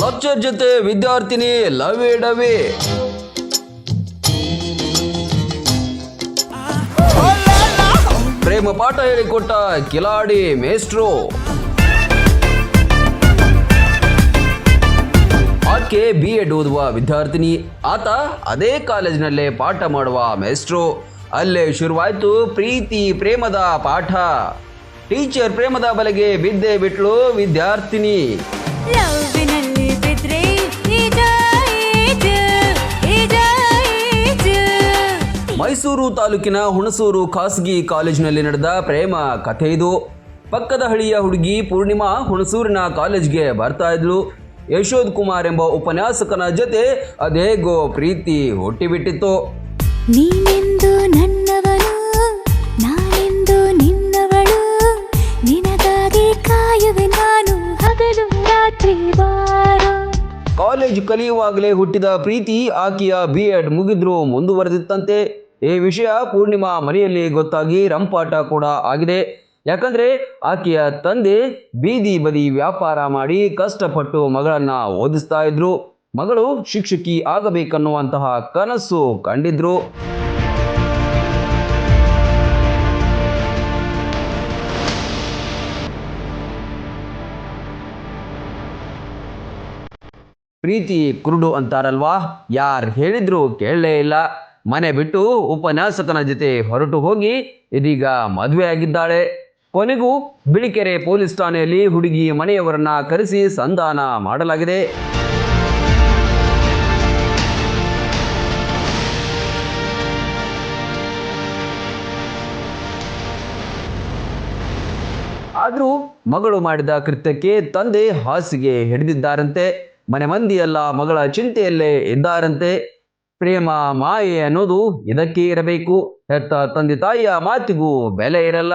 Lecture ಜೊತೆ ವಿದ್ಯಾರ್ಥಿನಿ ಲವೇ ಡವೇ. ಪ್ರೇಮ ಪಾಠ ಹೇಳಿಕೊಟ್ಟ ಕಿಲಾಡಿ ಮೇಸ್ಟ್ರು ಆಕೆ ಬಿ ಎಡ್ ಓದುವ ವಿದ್ಯಾರ್ಥಿನಿ, ಆತ ಅದೇ ಕಾಲೇಜಿನಲ್ಲೇ ಪಾಠ ಮಾಡುವ ಮೇಸ್ಟ್ರು ಅಲ್ಲೇ ಶುರುವಾಯ್ತು ಪ್ರೀತಿ ಪ್ರೇಮದ ಪಾಠ. ಟೀಚರ್ ಪ್ರೇಮದ ಬಲೆಗೆ ಬಿದ್ದೆ ಬಿಟ್ಲು ವಿದ್ಯಾರ್ಥಿನಿ. ಮೈಸೂರು ತಾಲೂಕಿನ ಹುಣಸೂರು ಖಾಸಗಿ ಕಾಲೇಜಿನಲ್ಲಿ ನಡೆದ ಪ್ರೇಮ ಕಥೆ ಇದು. ಪಕ್ಕದ ಹಳ್ಳಿಯ ಹುಡುಗಿ ಪೂರ್ಣಿಮಾ ಹುಣಸೂರಿನ ಕಾಲೇಜ್ಗೆ ಬರ್ತಾ ಇದ್ಲು. ಯಶೋದ್ ಕುಮಾರ್ ಎಂಬ ಉಪನ್ಯಾಸಕನ ಜೊತೆ ಅದೇಗೋ ಪ್ರೀತಿ ಹುಟ್ಟಿಬಿಟ್ಟಿತ್ತು. ನೀನೆಂದು ನನ್ನವಳು ನಾನೆಂದು ನಿನ್ನವಳು ನಿನಗಾಗಿ ಕಾಯುವೆ ನಾನು ಹಗಲು ರಾತ್ರಿ ಕಾಲೇಜು ಕಲಿಯುವಾಗಲೇ ಹುಟ್ಟಿದ ಪ್ರೀತಿ ಆಕೆಯ ಬಿ ಎಡ್ ಮುಗಿದ್ರೂ ಮುಂದುವರೆದಿತ್ತಂತೆ. ಈ ವಿಷಯ ಪೂರ್ಣಿಮಾ ಮನೆಯಲ್ಲಿ ಗೊತ್ತಾಗಿ ರಂಪಾಟ ಕೂಡ ಆಗಿದೆ. ಯಾಕಂದ್ರೆ ಆಕೆಯ ತಂದೆ ಬೀದಿ ಬದಿ ವ್ಯಾಪಾರ ಮಾಡಿ ಕಷ್ಟಪಟ್ಟು ಮಗಳನ್ನ ಓದಿಸ್ತಾ ಇದ್ರು. ಮಗಳು ಶಿಕ್ಷಕಿ ಆಗಬೇಕನ್ನುವಂತಹ ಕನಸು ಕಂಡಿದ್ರು. ಪ್ರೀತಿ ಕುರುಡು ಅಂತಾರಲ್ವಾ? ಯಾರು ಹೇಳಿದ್ರು ಕೇಳಲೇ ಇಲ್ಲ. ಮನೆ ಬಿಟ್ಟು ಉಪನ್ಯಾಸಕನ ಜೊತೆ ಹೊರಟು ಹೋಗಿ ಇದೀಗ ಮದುವೆ ಆಗಿದ್ದಾಳೆ ಕೊನೆಗೂ ಬಿಳಿಕೆರೆ ಪೊಲೀಸ್ ಠಾಣೆಯಲ್ಲಿ ಹುಡುಗಿ ಮನೆಯವರನ್ನ ಕರೆಸಿ ಸಂಧಾನ ಮಾಡಲಾಗಿದೆ. ಆದರೂ ಮಗಳು ಮಾಡಿದ ಕೃತ್ಯಕ್ಕೆ ತಂದೆ ಹಾಸಿಗೆ ಹಿಡಿದಿದ್ದಾರಂತೆ. ಮನೆ ಮಂದಿಯೆಲ್ಲ ಮಗಳ ಚಿಂತೆಯಲ್ಲೇ ಇದ್ದಾರಂತೆ. ಪ್ರೇಮ ಮಾಯೆ ಅನ್ನೋದು ಇದಕ್ಕೆ ಇರಬೇಕು? ಹೆತ್ತ ತಂದೆ ತಾಯಿಯ ಮಾತಿಗೂ ಬೆಲೆ ಇರಲ್ಲ.